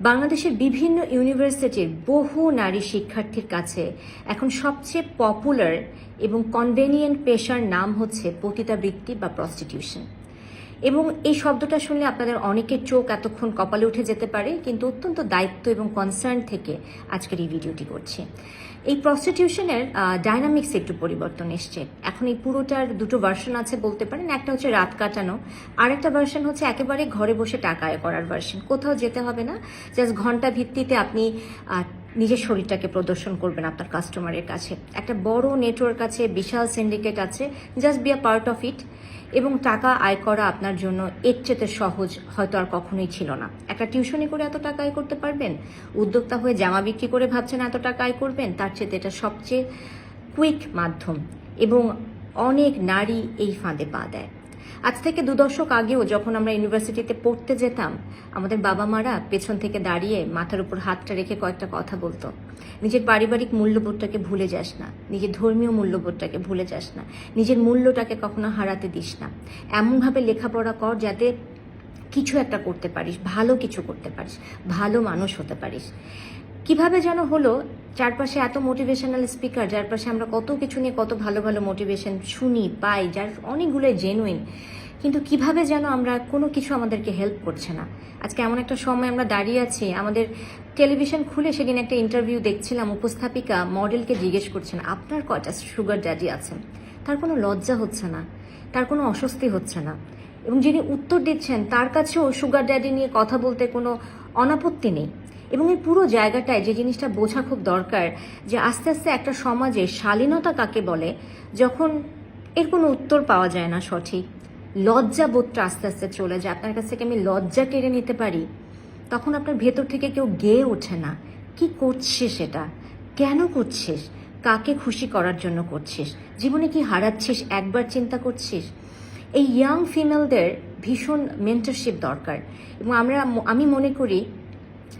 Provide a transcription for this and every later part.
বাংলাদেশের বিভিন্ন ইউনিভার্সিটির বহু নারী শিক্ষার্থীর কাছে এখন সবচেয়ে পপুলার এবং কনভেনিয়েন্ট পেশার নাম হচ্ছে পতিতাবৃত্তি বা প্রস্টিটিউশন এবং এই শব্দটা শুনলে আপনাদের অনেকের চোখ এতক্ষণ কপালে উঠে যেতে পারে, কিন্তু অত্যন্ত দায়িত্ব এবং কনসার্ন থেকে আজকের এই ভিডিওটি করছি। এই প্রস্টিটিউশনের ডাইনামিক্স একটু পরিবর্তন এসছে। এখন এই পুরোটার দুটো ভার্সন আছে বলতে পারেন। একটা হচ্ছে রাত কাটানো আর একটা ভার্সন হচ্ছে একেবারে ঘরে বসে টাকা আয় করার ভার্সন কোথাও যেতে হবে না জাস্ট ঘণ্টা ভিত্তিতে আপনি নিজের শরীরটাকে প্রদর্শন করবেন আপনার কাস্টমারের কাছে। একটা বড় নেটওয়ার্ক আছে, বিশাল সিন্ডিকেট আছে just be a part of it এবং টাকা আয় করা আপনার জন্য এর চেতে সহজ হয়তো আর কখনোই ছিল না। একটা টিউশনি করে এত টাকা আয় করতে পারবেন? উদ্যোক্তা হয়ে জামা বিক্রি করে ভাবছেন এত টাকা আয় করবেন? তার চেয়ে এটা সবচেয়ে কুইক মাধ্যম। এবং অনেক নারী এই ফাঁদে পা দেয়। আজ থেকে দু দশক আগেও যখন আমরা ইউনিভার্সিটিতে পড়তে যেতাম, আমাদের বাবা মারা পেছন থেকে দাঁড়িয়ে মাথার উপর হাতটা রেখে কয়েকটা কথা বলতো। নিজের পারিবারিক মূল্যবোধটাকে ভুলে যাস না। নিজের ধর্মীয় মূল্যবোধটাকে ভুলে যাস না। নিজের মূল্যটাকে কখনো হারাতে দিস না। এমনভাবে লেখাপড়া কর যাতে কিছু একটা করতে পারিস, ভালো কিছু করতে পারিস, ভালো মানুষ হতে পারিস। কীভাবে যেন হলো, চারপাশে এত মোটিভেশনাল স্পিকার যার পাশে আমরা কত কিছু নিয়ে কত ভালো ভালো মোটিভেশন শুনি, পাই, যার অনেকগুলো জেনুইন কিন্তু কীভাবে যেন আমরা কোনো কিছু আমাদেরকে হেল্প করছে না। আজকে এমন একটা সময় আমরা দাঁড়িয়ে আছি, আমাদের টেলিভিশন খুলে সেদিন একটা ইন্টারভিউ দেখছিলাম, উপস্থাপিকা মডেলকে জিজ্ঞেস করছেন, আপনার কয়টা সুগার ড্যাডি আছেন? তার কোনো লজ্জা হচ্ছে না, তার কোনো অস্বস্তি হচ্ছে না। এবং যিনি উত্তর দিচ্ছেন, তার কাছেও সুগার ড্যাডি নিয়ে কথা বলতে কোনো অনাপত্তি নেই। এবং এই পুরো জায়গাটায় যে জিনিসটা বোঝা খুব দরকার যে আস্তে আস্তে একটা সমাজে শালীনতা কাকে বলে, যখন এর কোনো উত্তর পাওয়া যায় না সঠিক লজ্জা বোধটা আস্তে আস্তে চলে যায়। আপনার কাছ থেকে আমি লজ্জা কেড়ে নিতে পারি, তখন আপনার ভেতর থেকে কেউ গেয়ে ওঠে না। কি করছিস সেটা কেন করছিস? কাকে খুশি করার জন্য করছিস? জীবনে কি হারাচ্ছিস? একবার চিন্তা করছিস? এই ইয়াং ফিমেলদের ভীষণ মেন্টারশিপ দরকার। এবং আমরা, আমি মনে করি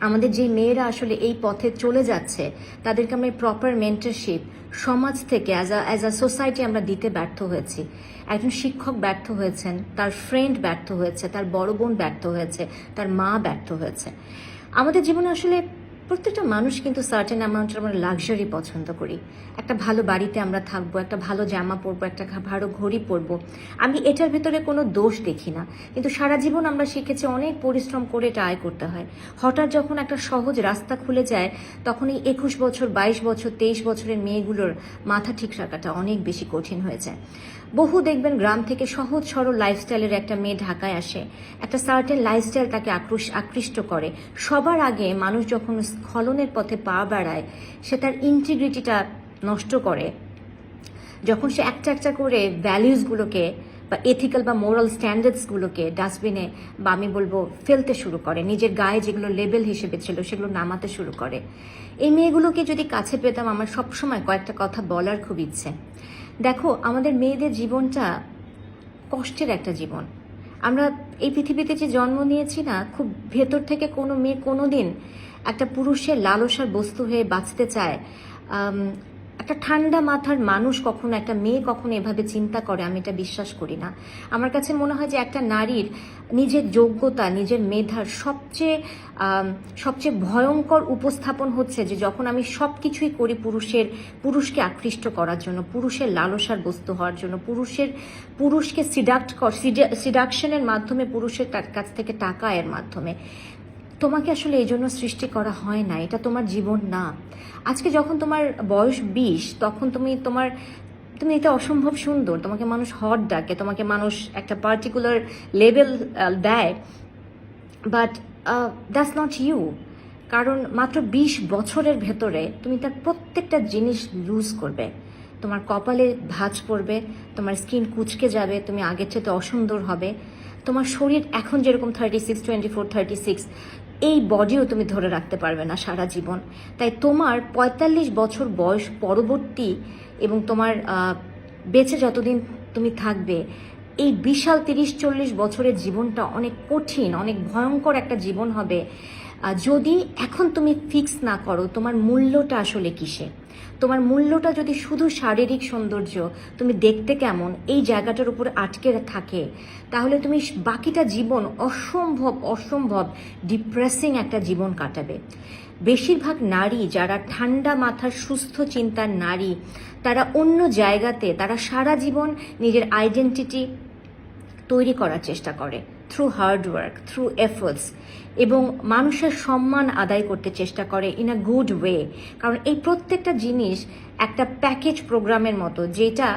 আমাদের যে মেয়েরা আসলে এই পথে চলে যাচ্ছে, তাদেরকে আমরা প্রপার মেন্টারশিপ সমাজ থেকে as a as a society আমরা দিতে ব্যর্থ হয়েছি। একজন শিক্ষক ব্যর্থ হয়েছেন, তার ফ্রেন্ড ব্যর্থ হয়েছে, তার বড় বোন ব্যর্থ হয়েছে, তার মা ব্যর্থ হয়েছে। আমাদের জীবনে আসলে প্রত্যেকটা মানুষ কিন্তু সার্টেন অ্যামাউন্টের আমরা লাক্সারি পছন্দ করি। একটা ভালো বাড়িতে আমরা থাকব, একটা ভালো জামা পরবো, একটা ভালো ঘড়ি পরবো। আমি এটার ভিতরে কোনো দোষ দেখি না। কিন্তু সারা জীবন আমরা শিখেছি অনেক পরিশ্রম করে এটা আয় করতে হয়। হঠাৎ যখন একটা সহজ রাস্তা খুলে যায়, তখন এই একুশ বছর, বাইশ বছর, তেইশ বছরের মেয়েগুলোর মাথা ঠিক রাখাটা অনেক বেশি কঠিন হয়ে যায়। বহু দেখবেন গ্রাম থেকে সহজ সরল লাইফস্টাইলের একটা মেয়ে ঢাকায় আসে। একটা সার্টেন লাইফস্টাইল তাকে আকৃষ্ট করে। সবার আগে মানুষ যখন স্খলনের পথে পা বাড়ায়, সে তার ইন্টিগ্রিটিটা নষ্ট করে। যখন সে একটা একটা করে ভ্যালিউসগুলোকে বা এথিক্যাল বা মোরাল স্ট্যান্ডার্ডসগুলোকে ডাস্টবিনে বা আমি বলব ফেলতে শুরু করে। নিজের গায়ে যেগুলো লেবেল হিসেবে ছিল, সেগুলো নামাতে শুরু করে। এই মেয়েগুলোকে যদি কাছে পেতাম, আমার সবসময় কয়েকটা কথা বলার খুব ইচ্ছে। দেখো, আমাদের মেয়েদের জীবনটা কষ্টের একটা জীবন। আমরা এই পৃথিবীতে যে জন্ম নিয়েছি না, খুব ভেতর থেকে কোনো মেয়ে কোনো দিন একটা পুরুষের লালসার বস্তু হয়ে বাঁচতে চায়। একটা ঠান্ডা মাথার মানুষ কখনো, একটা মেয়ে কখনো এভাবে চিন্তা করে, আমি এটা বিশ্বাস করি না। আমার কাছে মনে হয় যে একটা নারীর নিজের যোগ্যতা, নিজের মেধার সবচেয়ে সবচেয়ে ভয়ঙ্কর উপস্থাপন হচ্ছে যে যখন আমি সব কিছুই করি পুরুষের, পুরুষকে আকৃষ্ট করার জন্য, পুরুষের লালসার বস্তু হওয়ার জন্য, পুরুষের, পুরুষকে সিডাক্ট সিডাকশনের মাধ্যমে পুরুষের কাছ থেকে টাকা আয়ের মাধ্যমে। তোমাকে আসলে এই জন্য সৃষ্টি করা হয় না, এটা তোমার জীবন না। আজকে যখন তোমার বয়স বিশ, তখন তুমি তোমার, তুমি এটা অসম্ভব সুন্দর। তোমাকে মানুষ হট ডাকে, তোমাকে মানুষ একটা পার্টিকুলার লেভেল দেয়। বাট দ্যাটস নট ইউ কারণ মাত্র বিশ বছরের ভেতরে তুমি তার প্রত্যেকটা জিনিস লুজ করবে। তোমার কপালে ভাঁজ পড়বে, তোমার স্কিন কুচকে যাবে, তুমি আগের চেয়ে অসুন্দর হবে। তোমার শরীর এখন যেরকম thirty six twenty four thirty six এই বডিও তুমি ধরে রাখতে পারবে না সারা জীবন। তাই তোমার পঁয়তাল্লিশ বছর বয়স পরবর্তী এবং তোমার বেঁচে যতদিন তুমি থাকবে, এই বিশাল তিরিশ চল্লিশ বছরের জীবনটা অনেক কঠিন, অনেক ভয়ঙ্কর একটা জীবন হবে। যদি এখন তুমি ফিক্স না করো, তোমার মূল্যটা আসলে কিসে? তোমার মূল্যটা যদি শুধু শারীরিক সৌন্দর্য, তুমি দেখতে কেমন, এই জায়গাটার উপর আটকে থাকে, তাহলে তুমি বাকিটা জীবন অসম্ভব অসম্ভব ডিপ্রেসিং একটা জীবন কাটাবে। বেশিরভাগ নারী যারা ঠান্ডা মাথার সুস্থ চিন্তার নারী, তারা অন্য জায়গাতে, তারা সারা জীবন নিজের আইডেন্টিটি তৈরি করার চেষ্টা করে। থ্রু হার্ডওয়ার্ক থ্রু এফোর্টস এবং মানুষের সম্মান আদায় করতে চেষ্টা করে ইন আ গুড ওয়ে কারণ এই প্রত্যেকটা জিনিস একটা প্যাকেজ প্রোগ্রামের মতো, যেটা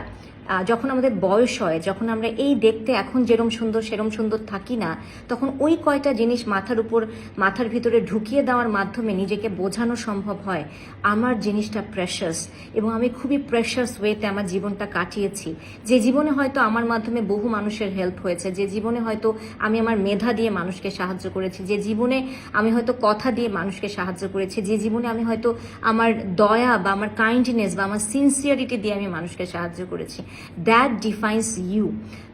যখন আমাদের বয়স হয়, যখন আমরা এই দেখতে এখন যেরম সুন্দর, সেরম সুন্দর থাকি না, তখন ওই কয়টা জিনিস মাথার উপর, মাথার ভিতরে ঢুকিয়ে দেওয়ার মাধ্যমে নিজেকে বোঝানো সম্ভব হয়, আমার জিনিসটা প্রেশাস এবং আমি খুবই প্রেশাস ওয়েতে আমার জীবনটা কাটিয়েছি। যে জীবনে হয়তো আমার মাধ্যমে বহু মানুষের হেল্প হয়েছে, যে জীবনে হয়তো আমি আমার মেধা দিয়ে মানুষকে সাহায্য করেছি, যে জীবনে আমি হয়তো কথা দিয়ে মানুষকে সাহায্য করেছি, যে জীবনে আমি হয়তো আমার দয়া বা আমার কাইন্ডনেস বা আমার সিনসিয়ারিটি দিয়ে আমি মানুষকে সাহায্য করেছি। দ্যাট ডিফাইন্স ইউ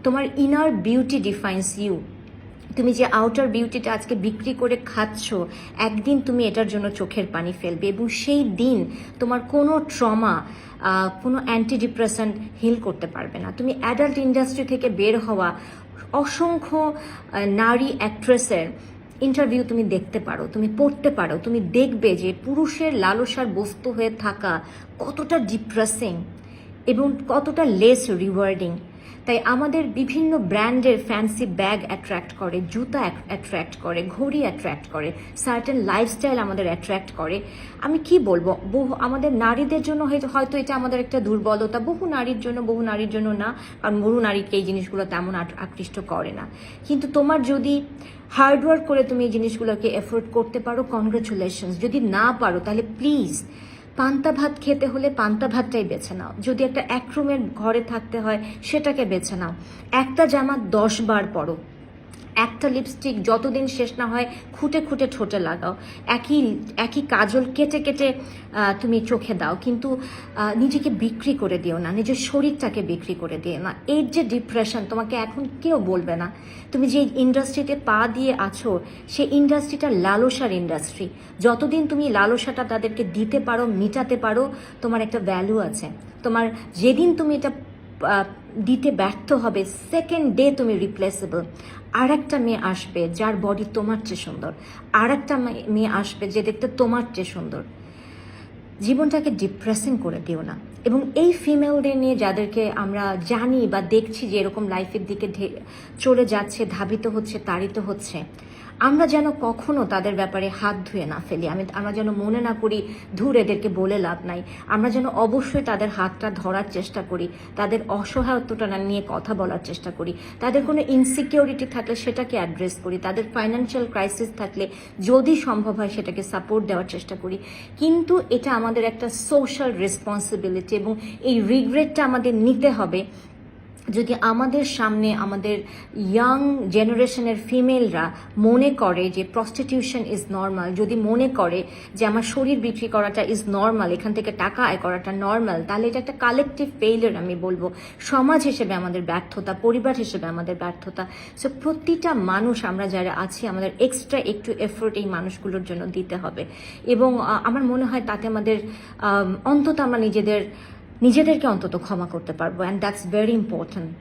তোমার ইনার বিউটি ডিফাইন্স ইউ তুমি যে আউটার বিউটিটা আজকে বিক্রি করে খাচ্ছ, একদিন তুমি এটার জন্য চোখের পানি ফেলবে এবং সেই দিন তোমার কোনো ট্রমা কোনো অ্যান্টি ডিপ্রেশন হিল করতে পারবে না। তুমি অ্যাডাল্ট ইন্ডাস্ট্রি থেকে বের হওয়া অসংখ্য নারী অ্যাক্ট্রেসের ইন্টারভিউ তুমি দেখতে পারো, তুমি পড়তে পারো, তুমি দেখবে যে পুরুষের লালসার বস্তু হয়ে থাকা কতটা ডিপ্রেসিং এবং কতটা লেস রিওয়ার্ডিং তাই আমাদের বিভিন্ন ব্র্যান্ডের ফ্যান্সি ব্যাগ অ্যাট্রাক্ট করে, জুতা অ্যাট্রাক্ট করে, ঘড়ি অ্যাট্রাক্ট করে সার্টেন লাইফস্টাইল আমাদের অ্যাট্রাক্ট করে। আমি কি বলব? বহু আমাদের নারীদের জন্য হয়তো এটা আমাদের একটা দুর্বলতা। বহু নারীর জন্য, বহু নারীর জন্য না, কারণ মরু নারীকে এই জিনিসগুলো তেমন আকৃষ্ট করে না। কিন্তু তোমার যদি হার্ডওয়ার্ক করে তুমি এই জিনিসগুলোকে এফোর্ড করতে পারো কনগ্রাচুলেশনস যদি না পারো, তাহলে প্লিজ পান্তা ভাত খেতে হলে পান্তা ভাতটাই বেছে নাও। যদি একটা এক রুমের ঘরে থাকতে হয়, সেটাকে বেছে নাও। একটা জামা দশ বার পরো। একটা লিপস্টিক যতদিন শেষ না হয় খুঁটে খুঁটে ঠোঁটে লাগাও। একই একই কাজল কেটে কেটে তুমি চোখে দাও। কিন্তু নিজেকে বিক্রি করে দিও না, নিজের শরীরটাকে বিক্রি করে দিও না। এই যে ডিপ্রেশন তোমাকে এখন কেউ বলবে না। তুমি যে ইন্ডাস্ট্রিতে পা দিয়ে আছো সেই ইন্ডাস্ট্রিটা লালসার ইন্ডাস্ট্রি যতদিন তুমি লালসাটা তাদেরকে দিতে পারো, মিটাতে পারো, তোমার একটা ভ্যালু আছে। তোমার, যেদিন তুমি এটা দিতে ব্যর্থ হবে সেকেন্ড ডে তুমি রিপ্লেসেবল আর একটা মেয়ে আসবে যার বডি তোমার চেয়ে সুন্দর। আর একটা মেয়ে আসবে যে দেখতে তোমার চেয়ে সুন্দর। জীবনটাকে ডিপ্রেসিং করে দিও না। এবং এই ফিমেলদের নিয়ে যাদেরকে আমরা জানি বা দেখছি যে এরকম লাইফের দিকে চলে যাচ্ছে, ধাবিত হচ্ছে, তাড়িত হচ্ছে আমরা যেন কখনো তাদের ব্যাপারে হাত ধুয়ে না ফেলি। আমি আমরা যেন মনে না করি, ধুর, এদেরকে বলে লাভ নাই। আমরা যেন অবশ্যই তাদের হাতটা ধরার চেষ্টা করি, তাদের অসহায়ত্বটা নিয়ে কথা বলার চেষ্টা করি। তাদের কোনো ইনসিকিউরিটি থাকলে সেটাকে অ্যাড্রেস করি। তাদের ফাইন্যান্সিয়াল ক্রাইসিস থাকলে যদি সম্ভব হয় সেটাকে সাপোর্ট দেওয়ার চেষ্টা করি। কিন্তু এটা আমাদের একটা সোশ্যাল রেসপন্সিবিলিটি এবং এই রিগ্রেটটা আমাদের নিতে হবে। যদি আমাদের সামনে আমাদের ইয়াং জেনারেশনের ফিমেলরা মনে করে যে প্রস্টিটিউশন ইজ নর্মাল যদি মনে করে যে আমার শরীর বিক্রি করাটা ইজ নর্মাল এখান থেকে টাকা আয় করাটা নর্মাল তাহলে এটা একটা কালেকটিভ ফেইলিয়ার আমি বলব। সমাজ হিসেবে আমাদের ব্যর্থতা, পরিবার হিসেবে আমাদের ব্যর্থতা। সো প্রতিটা মানুষ, আমরা যারা আছি, আমাদের এক্সট্রা একটু এফোর্ট এই মানুষগুলোর জন্য দিতে হবে। এবং আমার মনে হয় তাতে আমাদের অন্তত আমরা নিজেদের নিজেদেরকে অন্তত ক্ষমা করতে পারব অ্যান্ড দ্যাটস ভেরি ইম্পর্ট্যান্ট